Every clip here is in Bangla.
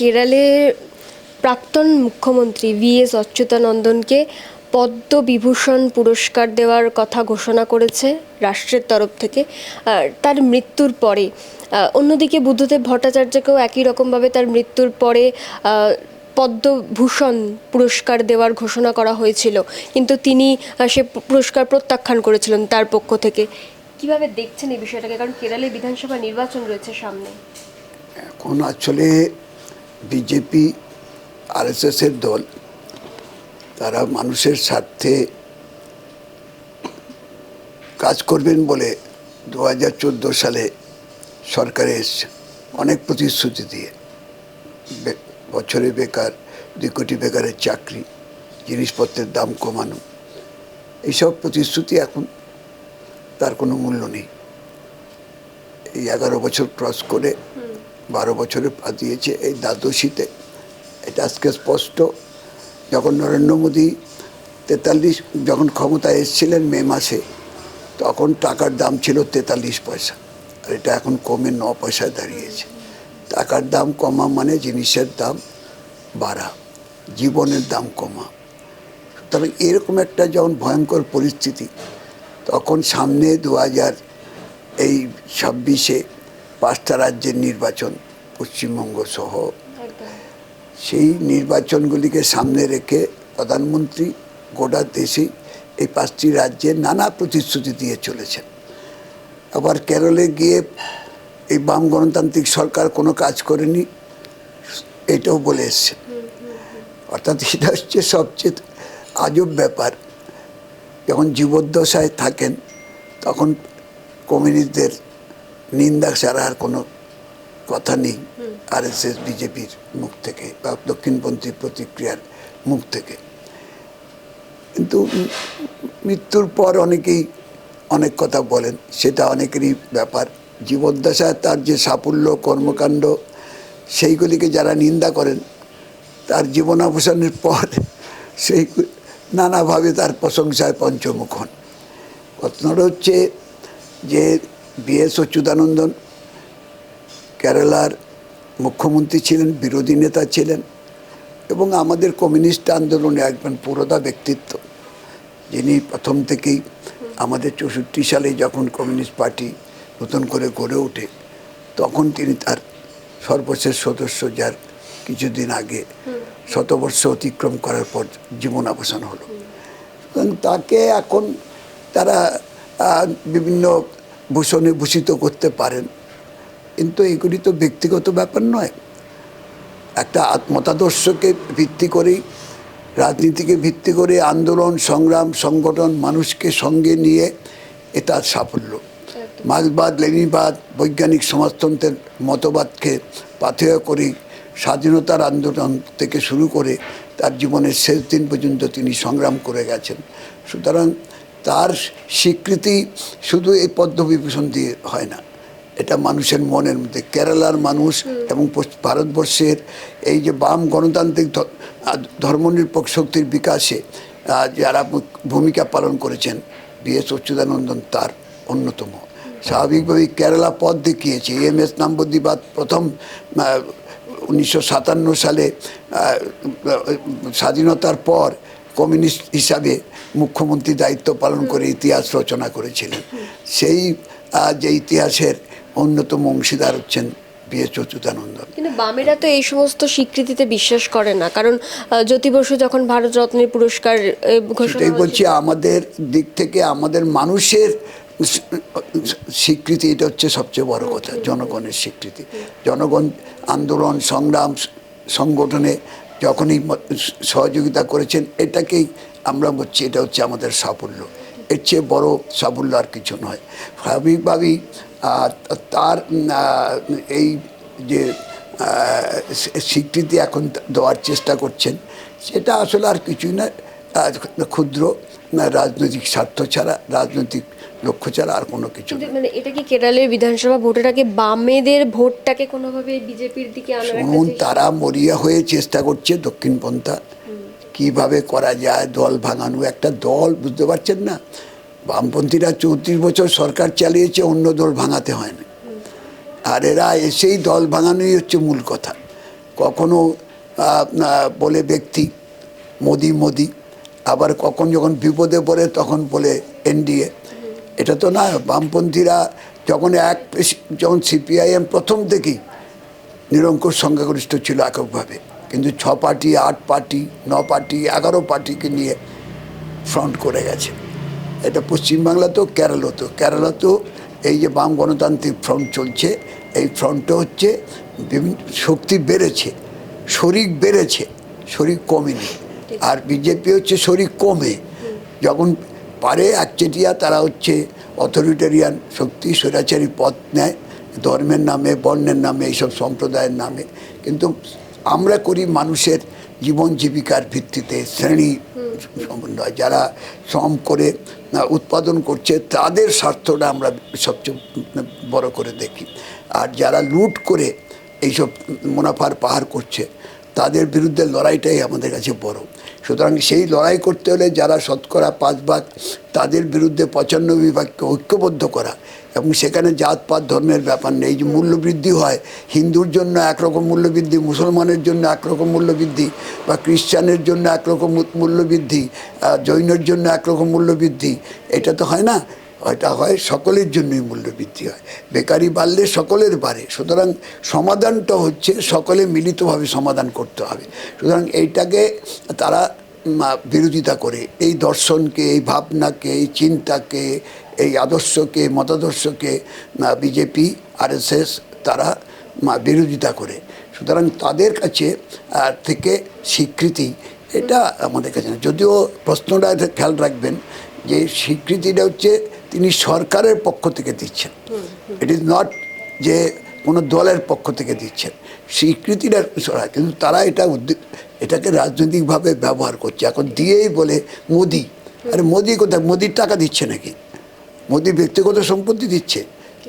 কেরালে প্রাক্তন মুখ্যমন্ত্রী ভি এস অচ্যুতানন্দনকে পদ্মবিভূষণ পুরস্কার দেওয়ার কথা ঘোষণা করেছে রাষ্ট্রের তরফ থেকে। তার মৃত্যুর পরে অন্যদিকে বুদ্ধদেব ভট্টাচার্যকেও একই রকমভাবে তার মৃত্যুর পরে পদ্মভূষণ পুরস্কার দেওয়ার ঘোষণা করা হয়েছিল। কিন্তু তিনি সে পুরস্কার প্রত্যাখ্যান করেছিলেন তার পক্ষ থেকে। কীভাবে দেখছেন এই বিষয়টাকে? কারণ কেরালে বিধানসভা নির্বাচন রয়েছে সামনে। এখন আসলে বিজেপি, আরএসএসের দল, তারা মানুষের স্বার্থে কাজ করবেন বলে দু হাজার চোদ্দ সালে সরকারে এসছে অনেক প্রতিশ্রুতি দিয়ে। বছরে বেকার, দুই কোটি বেকারের চাকরি, জিনিসপত্রের দাম কমানো, এইসব প্রতিশ্রুতি এখন তার কোনো মূল্য নেই। এই এগারো বছর ক্রস করে বারো বছরে পা দিয়েছে এই দ্বাদশীতে। এটা আজকে স্পষ্ট। যখন নরেন্দ্র মোদী তেতাল্লিশ, যখন ক্ষমতায় এসেছিলেন মে মাসে, তখন টাকার দাম ছিল তেতাল্লিশ পয়সা। আর এটা এখন কমে ন পয়সায় দাঁড়িয়েছে। টাকার দাম কমা মানে জিনিসের দাম বাড়া, জীবনের দাম কমা। তবে এরকম একটা যখন ভয়ঙ্কর পরিস্থিতি, তখন সামনে দু হাজার এই ছাব্বিশে পাঁচটা রাজ্যের নির্বাচন পশ্চিমবঙ্গ সহ। সেই নির্বাচনগুলিকে সামনে রেখে প্রধানমন্ত্রী গোটা দেশেই এই পাঁচটি রাজ্যে নানা প্রতিশ্রুতি দিয়ে চলেছেন। আবার কেরলে গিয়ে এই বাম গণতান্ত্রিক সরকার কোনো কাজ করেনি এটাও বলে এসছে। অর্থাৎ এটা হচ্ছে সবচেয়ে আজব ব্যাপার। যখন জীবদ্দশায় থাকেন তখন কমিউনিস্টদের নিন্দা ছাড়া আর কোনো কথা নেই। আর এস এস বিজেপির মুখ থেকে বা দক্ষিণপন্থী প্রতিক্রিয়ার মুখ থেকে। কিন্তু মৃত্যুর পর অনেকেই অনেক কথা বলেন সেটা অনেকেরই ব্যাপার। জীবদ্দশায় তার যে সাফল্য কর্মকাণ্ড সেইগুলিকে যারা নিন্দা করেন তার জীবনাবসানের পর সেই নানাভাবে তার প্রশংসায় পঞ্চমুখ হন। ঘটনাটা হচ্ছে যে বিএস অচ্যুতানন্দন কেরালার মুখ্যমন্ত্রী ছিলেন, বিরোধী নেতা ছিলেন, এবং আমাদের কমিউনিস্ট আন্দোলনে একজন পুরোদা ব্যক্তিত্ব, যিনি প্রথম থেকেই আমাদের চৌষট্টি সালে যখন কমিউনিস্ট পার্টি নতুন করে গড়ে ওঠে, তখন তিনি তার সর্বশেষ সদস্য যার কিছুদিন আগে শতবর্ষ অতিক্রম করার পর জীবনাবসান হলো। তাকে এখন তারা বিভিন্ন ভূষণে ভূষিত করতে পারেন। কিন্তু এগুলি তো ব্যক্তিগত ব্যাপার নয়। একটা আত- মতাদর্শকে ভিত্তি করেই রাজনীতিকে ভিত্তি করে আন্দোলন সংগ্রাম সংগঠন মানুষকে সঙ্গে নিয়ে এটা সাফল্য। মার্ক্সবাদ লেনিবাদ বৈজ্ঞানিক সমাজতন্ত্রের মতবাদকে পাথেয় করে স্বাধীনতার আন্দোলন থেকে শুরু করে তার জীবনের শেষ দিন পর্যন্ত তিনি সংগ্রাম করে গেছেন। সুতরাং তার স্বীকৃতি শুধু এই পদ্মবিভূষণ দিয়ে হয় না। এটা মানুষের মনের মধ্যে। কেরালার মানুষ এবং ভারতবর্ষের এই যে বাম গণতান্ত্রিক ধর্মনিরপেক্ষ শক্তির বিকাশে যারা ভূমিকা পালন করেছেন বিএস অচ্যুতানন্দন তার অন্যতম। স্বাভাবিকভাবেই কেরালা পথ দেখিয়েছে। এম এস নাম্বদিবাদ প্রথম উনিশশো সাতান্ন সালে স্বাধীনতার পর কমিউনিস্ট হিসাবে মুখ্যমন্ত্রী দায়িত্ব পালন করে ইতিহাস রচনা করেছিলেন। সেই যে ইতিহাসের অন্যতম অংশীদার হচ্ছেন বিএস কিন্তু বামেরা তো এই সমস্ত স্বীকৃতিতে বিশ্বাস করে না। কারণ জ্যোতি বসু যখন ভারত রত্নের পুরস্কার সেটাই বলছি আমাদের দিক থেকে আমাদের মানুষের স্বীকৃতি এটা হচ্ছে সবচেয়ে বড় কথা জনগণের স্বীকৃতি। জনগণ আন্দোলন সংগ্রাম সংগঠনে যখনই সহযোগিতা করেছেন, এটাকেই আমরা বলছি, এটা হচ্ছে আমাদের সাফল্য। এর চেয়ে বড় সাফল্য আর কিছু নয়। স্বাভাবিকভাবেই তার এই যে স্বীকৃতি এখন দেওয়ার চেষ্টা করছেন, সেটা আসলে আর কিছুই না ক্ষুদ্র রাজনৈতিক স্বার্থ ছাড়া, রাজনৈতিক লক্ষ্য ছাড়া আর কোনো কিছু নেই। মানে এটা কি কেরালের বিধানসভা ভোটেটাকে বামেদের ভোটটাকে কোনোভাবে বিজেপির দিকে আনার শুনুন তারা মরিয়া হয়ে চেষ্টা করছে দক্ষিণপন্থা কীভাবে করা যায় দল ভাঙানো? একটা দল বুঝতে পারছেন না? বামপন্থীরা চৌত্রিশ বছর সরকার চালিয়েছে অন্য দল ভাঙাতে হয় না। আর এরা এসেই দল ভাঙানোই হচ্ছে মূল কথা। কখনো বলে ব্যক্তি মোদি মোদি। আবার কখন যখন বিপদে পড়ে তখন বলে এনডিএ। এটা তো না, বামপন্থীরা যখন এক যখন সিপিআইএম প্রথম থেকেই নিরঙ্কুশ সংখ্যাগরিষ্ঠ ছিল এককভাবে। কিন্তু ছ পার্টি, আট পার্টি, ন পার্টি, এগারো পার্টিকে নিয়ে ফ্রন্ট করে গেছে। এটা পশ্চিমবাংলাতেও কেরালাতেও কেরালাতেও এই যে বাম গণতান্ত্রিক ফ্রন্ট চলছে, এই ফ্রন্টে হচ্ছে বিভিন্ন শক্তি বেড়েছে, শরিক বেড়েছে, শরিক কমেনি। আর বিজেপি হচ্ছে শরিক কমে। যখন পারে একচেটিয়া তারা হচ্ছে অথরিটেরিয়ান শক্তি স্বৈরাচারী পথ নেয় ধর্মের নামে বর্ণের নামে এইসব সম্প্রদায়ের নামে। কিন্তু আমরা করি মানুষের জীবন জীবিকার ভিত্তিতে শ্রেণি সমন্বয়। যারা শ্রম করে উৎপাদন করছে তাদের স্বার্থটা আমরা সবচেয়ে বড় করে দেখি। আর যারা লুট করে এইসব মুনাফার পাহাড় করছে তাদের বিরুদ্ধে লড়াইটাই আমাদের কাছে বড়। সুতরাং সেই লড়াই করতে হলে যারা শতকরা পাঁচ ভাগ তাদের বিরুদ্ধে পঁচানব্বই ভাগকে ঐক্যবদ্ধ করা এবং সেখানে জাতপাত ধর্মের ব্যাপার নেই। যে মূল্যবৃদ্ধি হয়, হিন্দুর জন্য একরকম মূল্যবৃদ্ধি, মুসলমানের জন্য একরকম মূল্যবৃদ্ধি বা খ্রিশ্চানের জন্য একরকম মূল্যবৃদ্ধি জৈনের জন্য একরকম মূল্যবৃদ্ধি, এটা তো হয় না। এটা হয় সকলের জন্যই মূল্যবৃদ্ধি হয়। বেকারি বাড়লে সকলের বাড়ে। সুতরাং সমাধানটা হচ্ছে সকলে মিলিতভাবে সমাধান করতে হবে। সুতরাং এইটাকে তারা বিরোধিতা করে। এই দর্শনকে, এই ভাবনাকে, এই চিন্তাকে, এই আদর্শকে, মতাদর্শকে বিজেপি, আরএসএস তারা বিরোধিতা করে। সুতরাং তাদের কাছে থেকে স্বীকৃতি, এটা আমাদের কাছে যদিও প্রশ্নটা খেয়াল রাখবেন যে স্বীকৃতিটা হচ্ছে তিনি সরকারের পক্ষ থেকে দিচ্ছেন। ইট ইজ নট যে কোনো দলের পক্ষ থেকে দিচ্ছেন। স্বীকৃতিটা সরাই কিন্তু তারা এটা এটাকে রাজনৈতিকভাবে ব্যবহার করছে। এখন দিয়েই বলে মোদি। আরে মোদি কোথায়? মোদির টাকা দিচ্ছে নাকি? মোদি ব্যক্তিগত সম্পত্তি দিচ্ছে।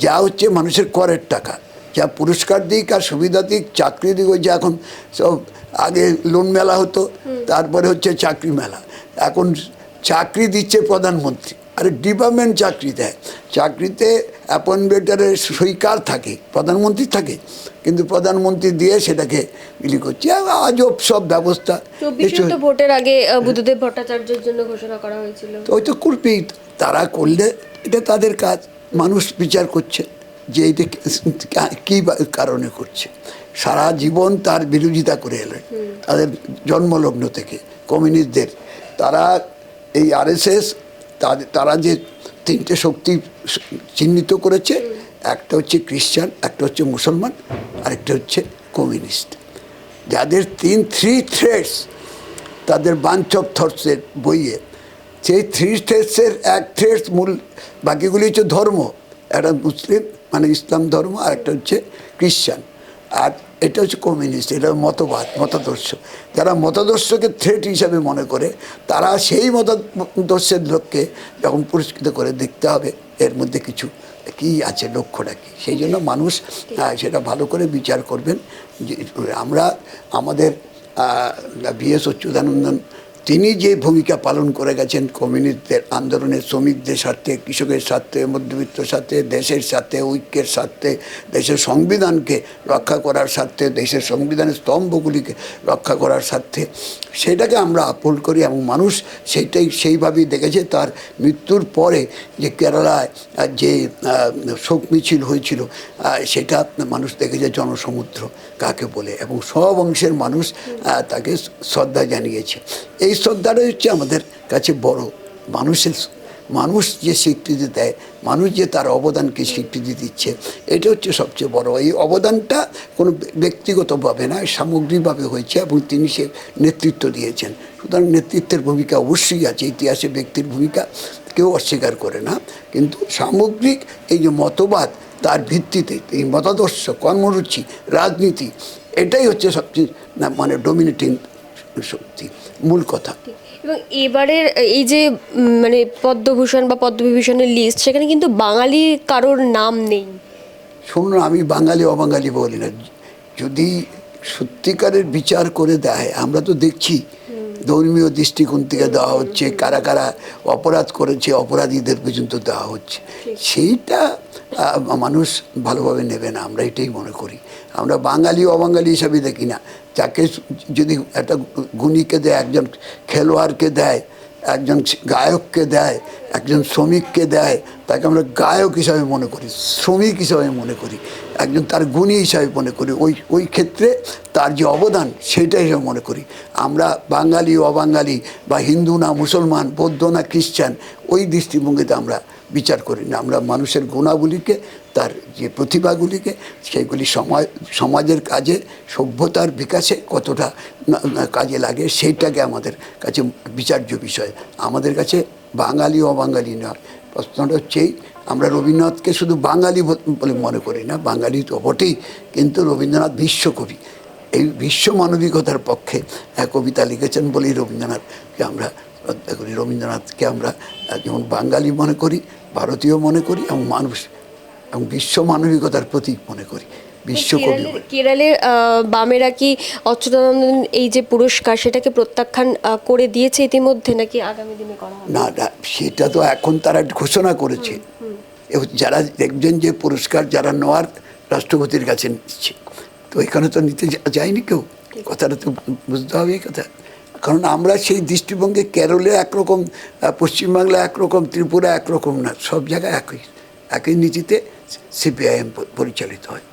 যা হচ্ছে মানুষের করের টাকা। যা পুরস্কার দিক আর সুবিধা দিক চাকরি দিক ওই যে এখন সব আগে লোন মেলা হতো তারপরে হচ্ছে চাকরি মেলা। এখন চাকরি দিচ্ছে প্রধানমন্ত্রী। আরে ডিপার্টমেন্ট চাকরি দেয় চাকরিতে অ্যাপয়েন্টমেন্টারের সইকার থাকে প্রধানমন্ত্রী থাকে কিন্তু প্রধানমন্ত্রী দিয়ে সেটাকে বিলি করছে। আজব সব ব্যবস্থা ভোটের আগে বুদ্ধদেব ভট্টাচার্যের জন্য ঘোষণা করা হয়েছিল। ওই তো করবেই তারা করলে এটা তাদের কাজ মানুষ বিচার করছে যে এটা কী কারণে করছে। সারা জীবন তার বিরোধিতা করে এলেন তাদের জন্মলগ্ন থেকে কমিউনিস্টদের। তারা এই আরএসএস তারা যে তিনটে শক্তি চিহ্নিত করেছে, একটা হচ্ছে খ্রিস্টান, একটা হচ্ছে মুসলমান, আরেকটা হচ্ছে কমিউনিস্ট। যাদের তিন থ্রি থ্রেডস তাদের বাঞ্চ অফ থটসের বইয়ে, সেই থ্রি থ্রেডসের এক থ্রেডস মূল বাকিগুলি হচ্ছে ধর্ম, একটা মুসলিম মানে ইসলাম ধর্ম আর একটা হচ্ছে খ্রিশ্চান আর এটা হচ্ছে কমিউনিস্ট এটা মতবাদ, মতাদর্শ। যারা মতাদর্শকে থ্রেট হিসাবে মনে করে, তারা সেই মতাদর্শের লোককে যখন পুরস্কৃত করে দেখতে হবে, এর মধ্যে কিছু কি আছে, লক্ষ্যটা কি? সেই জন্য মানুষ সেটা ভালো করে বিচার করবেন। যে, আমরা, আমাদের বি এস অচ্যুতানন্দন তিনি যে ভূমিকা পালন করে গেছেন কমিউনিস্টদের আন্দোলনের শ্রমিকদের স্বার্থে, কৃষকের স্বার্থে, মধ্যবিত্ত স্বার্থে, দেশের স্বার্থে, ঐক্যের স্বার্থে, দেশের সংবিধানকে রক্ষা করার স্বার্থে, দেশের সংবিধানের স্তম্ভগুলিকে রক্ষা করার স্বার্থে, সেটাকে আমরা আপল করি এবং মানুষ সেইটাই সেইভাবেই দেখেছে। তার মৃত্যুর পরে যে কেরালায় যে শোক মিছিল হয়েছিল সেটা মানুষ দেখেছে জনসমুদ্র, কাকে বলে? এবং সব অংশের মানুষ তাকে শ্রদ্ধা জানিয়েছে। এই শ্রদ্ধাটাই হচ্ছে আমাদের কাছে বড়। মানুষের মানুষ যে স্বীকৃতি দেয়, মানুষ যে তার অবদানকে স্বীকৃতি দিচ্ছে, এটা হচ্ছে সবচেয়ে বড়। এই অবদানটা কোনো ব্যক্তিগতভাবে না সামগ্রিকভাবে হয়েছে এবং তিনি সে নেতৃত্ব দিয়েছেন। সুতরাং নেতৃত্বের ভূমিকা অবশ্যই আছে, ইতিহাসে ব্যক্তির ভূমিকা কেউ অস্বীকার করে না। কিন্তু সামগ্রিক এই যে মতবাদ, তার ভিত্তিতে এই মতাদর্শ, কর্মরুচি, রাজনীতি, এটাই হচ্ছে সবচেয়ে মানে ডোমিনেটিং শক্তি মূল কথা। এবং এবারের এই যে মানে পদ্মভূষণ বা পদ্মবিভূষণের লিস্ট সেখানে কিন্তু বাঙালি কারোর নাম নেই। শুনুন আমি বাঙালি অবাঙালি বলি না। যদি সত্যিকারের বিচার করে দেয় আমরা তো দেখছি ধর্মীয় দৃষ্টিকোণ থেকে দেওয়া হচ্ছে, কারা কারা অপরাধ করেছে, অপরাধীদের পর্যন্ত দেওয়া হচ্ছে। সেইটা মানুষ ভালোভাবে নেবে না, আমরা এটাই মনে করি। আমরা বাঙালি, অবাঙালি হিসাবে দেখি না। যাকে যদি একটা গুণীকে দেয়, একজন খেলোয়াড়কে দেয়, একজন গায়ককে দেয়, একজন শ্রমিককে দেয় তাকে আমরা গায়ক হিসাবে মনে করি, শ্রমিক হিসাবে মনে করি, একজন তার গুণী হিসাবে মনে করি, ওই ওই ক্ষেত্রে তার যে অবদান সেটা হিসাবে মনে করি। আমরা বাঙালি অবাঙালি বা হিন্দু না মুসলমান, বৌদ্ধ না খ্রিস্টান, ওই দৃষ্টিভঙ্গিতে আমরা বিচার করি না। আমরা মানুষের গুণাবলীকে, তার যে প্রতিভাগুলিকে, সেইগুলি সমাজ সমাজের কাজে, সভ্যতার বিকাশে কতটা কাজে লাগে, সেইটাকে আমাদের কাছে বিচার্য বিষয়। আমাদের কাছে বাঙালি, অবাঙালি নয়। প্রশ্নটা হচ্ছেই আমরা রবীন্দ্রনাথকে শুধু বাঙালি বলে মনে করি না, বাঙালি তো বটেই, কিন্তু রবীন্দ্রনাথ বিশ্বকবি। এই বিশ্ব মানবিকতার পক্ষে এক কবিতা লিখেছেন বলেই রবীন্দ্রনাথকে আমরা শ্রদ্ধা করি। রবীন্দ্রনাথকে আমরা যেমন বাঙালি মনে করি, ভারতীয় মনে করি, এবং মানুষ, এবং বিশ্ব মানবিকতার প্রতীক মনে করি। বিশ্বকবি কেরালের বামেরা কি অচ্যুতানন্দন এই যে পুরস্কার সেটাকে প্রত্যাখ্যান করে দিয়েছে ইতিমধ্যে নাকি আগামী দিনে করা না না সেটা তো এখন তারা ঘোষণা করেছে। যারা দেখবেন যে পুরস্কার যারা নেওয়ার রাষ্ট্রপতির কাছে নিচ্ছে। তো এখানে তো নিতে যায়নি কেউ। কথাটা তো বুঝতে হবে এই কথা। কারণ আমরা সেই দৃষ্টিভঙ্গি কেরলে একরকম পশ্চিমবাংলা একরকম ত্রিপুরা একরকম না সব জায়গায় একই একই নীতিতে সিপিআইএম পরিচালিত হয়।